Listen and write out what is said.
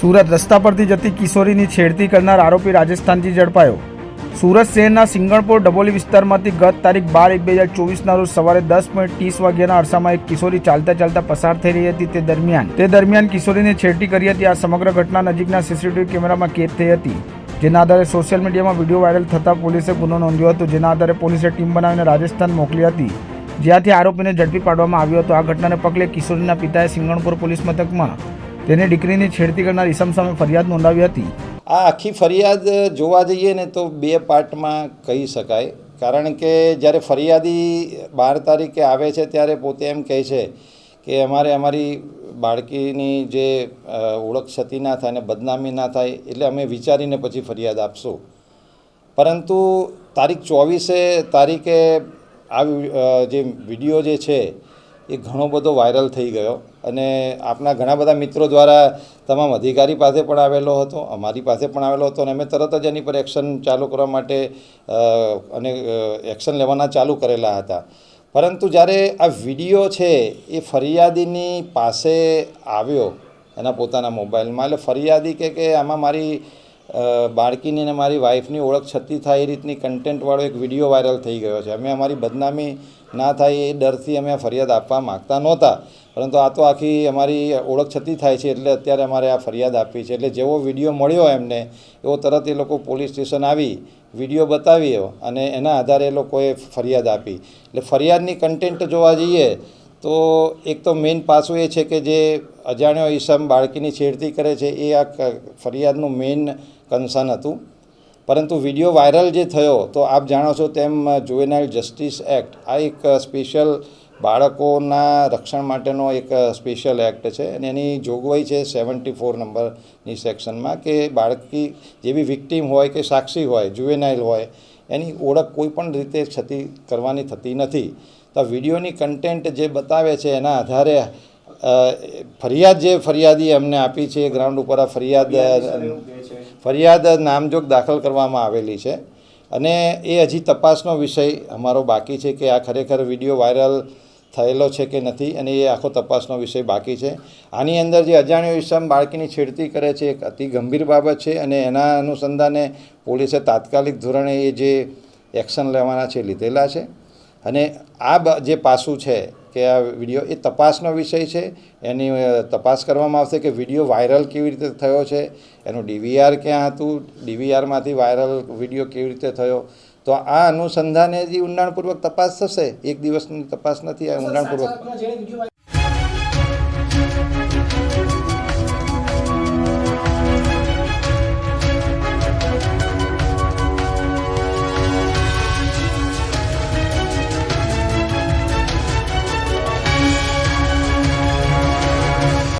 સુરત રસ્તા પરથી જતી કિશોરીની છેડતી કરનાર આરોપી રાજસ્થાનથી ઝડપાયો. સુરત શહેરના સિંગણપોર ડબોલી વિસ્તારમાંથી ગત તારીખ બાર એક બે હજાર ચોવીસના રોજ સવારે દસ પોઈન્ટ ત્રીસ વાગ્યાના અરસામાં એક કિશોરી ચાલતા ચાલતા પસાર થઈ રહી હતી તે દરમિયાન. તે દરમિયાન કિશોરીને છેડતી કરી હતી. આ સમગ્ર ઘટના નજીકના સીસીટીવી કેમેરામાં કેદ થઈ હતી, જેના આધારે સોશિયલ મીડિયામાં વીડિયો વાયરલ થતાં પોલીસે ગુનો નોંધ્યો હતો, જેના આધારે પોલીસે ટીમ બનાવીને રાજસ્થાન મોકલી હતી. જ્યાંથી આરોપીને ઝડપી પાડવામાં આવ્યો હતો. આ ઘટનાને પગલે કિશોરીના પિતાએ સિંગણપુર પોલીસ મથકમાં તેની દીકરીની છેડતી કરનાર ઇસમ સામે ફરિયાદ નોંધાવી હતી. આ આખી ફરિયાદ જોવા જઈએ ને તો બે પાર્ટમાં કહી શકાય. કારણ કે જ્યારે ફરિયાદી બાર તારીખે આવે છે ત્યારે પોતે એમ કહે છે કે અમારે અમારી બાળકીની જે ઓળખ ક્ષતિ ના થાય અને બદનામી ના થાય એટલે અમે વિચારીને પછી ફરિયાદ આપશું. પરંતુ તારીખ ચોવીસે તારીખે આ જે વીડિયો જે છે એ ઘણો બધો વાયરલ થઈ ગયો. અને આપના ઘણા બધા મિત્રો દ્વારા તમામ અધિકારી પાસે પણ આવેલો હતો, અમારી પાસે પણ આવેલો હતો, અને અમે તરત જ એની પર એક્શન ચાલુ કરવા માટે અને એક્શન લેવાના ચાલુ કરેલા હતા. પરંતુ જ્યારે આ વીડિયો છે એ ફરિયાદીની પાસે આવ્યો એના પોતાના મોબાઈલમાં, એટલે ફરિયાદી કે આમાં મારી બાળકીની અને મારી વાઈફની ઓળખ છતી થાય એ રીતની કન્ટેન્ટવાળો એક વીડિયો વાયરલ થઈ ગયો છે. અમે અમારી બદનામી ના થાય એ ડરથી અમે આ ફરિયાદ આપવા માગતા નહોતા. પરંતુ આ તો આખી અમારી ઓળખ છતી થાય છે એટલે અત્યારે અમારે આ ફરિયાદ આપવી છે. એટલે જેવો વીડિયો મળ્યો એમને, એવો તરત એ લોકો પોલીસ સ્ટેશન આવી, વીડિયો બતાવ્યો અને એના આધારે એ લોકોએ ફરિયાદ આપી. એટલે ફરિયાદની કન્ટેન્ટ જોવા જઈએ તો એક તો મેઇન પાસું એ છે કે જે અજાણ્યો ઈસમ બાળકીની છેડતી કરે છે, એ આ ફરિયાદનું મેઇન કન્સર્ન હતું. પરંતુ વીડિયો વાયરલ જે થયો, તો આપ જાણો છો તેમ જુવેનાઇલ જસ્ટિસ એક્ટ આ એક સ્પેશિયલ બાળકોના રક્ષણ માટેનો એક સ્પેશિયલ એક્ટ છે. અને એની જોગવાઈ છે સેવન્ટી ફોર નંબરની સેક્શનમાં કે બાળકી જેવી વિક્ટીમ હોય કે સાક્ષી હોય જુવેનાઇલ હોય, એની ઓળખ કોઈપણ રીતે થતી કરવાની થતી નથી. તો વિડીયોની કન્ટેન્ટ જે બતાવે છે એના આધારે ફરિયાદ જે ફરિયાદી અમને આપી છે એ ગ્રાઉન્ડ ઉપર આ ફરિયાદ ફરિયાદ નામજોગ દાખલ કરવામાં આવેલી છે. અને એ હજી તપાસનો વિષય અમારો બાકી છે કે આ ખરેખર વીડિયો વાયરલ થયેલો છે કે નથી અને એ આખો તપાસનો વિષય બાકી છે. આની અંદર જે અજાણ્યો ઈસમ બાળકીની છેડતી કરે છે એક અતિ ગંભીર બાબત છે અને એના અનુસંધાને પોલીસે તાત્કાલિક ધોરણે એ જે એક્શન લેવાના છે લીધેલા છે. અને આ જે પાસું છે કે આ વીડિયો એ તપાસનો વિષય છે. એની તપાસ કરવામાં આવશે કે વીડિયો વાયરલ કેવી રીતે થયો છે. એનું ડીવીઆર ક્યાં હતું? ડીવીઆરમાંથી વાયરલ વીડિયો કેવી રીતે થયો? તો આ અનુસંધાને જે ઊંડાણપૂર્વક તપાસ થશે. એક દિવસની તપાસ નથી આ ઊંડાણપૂર્વક.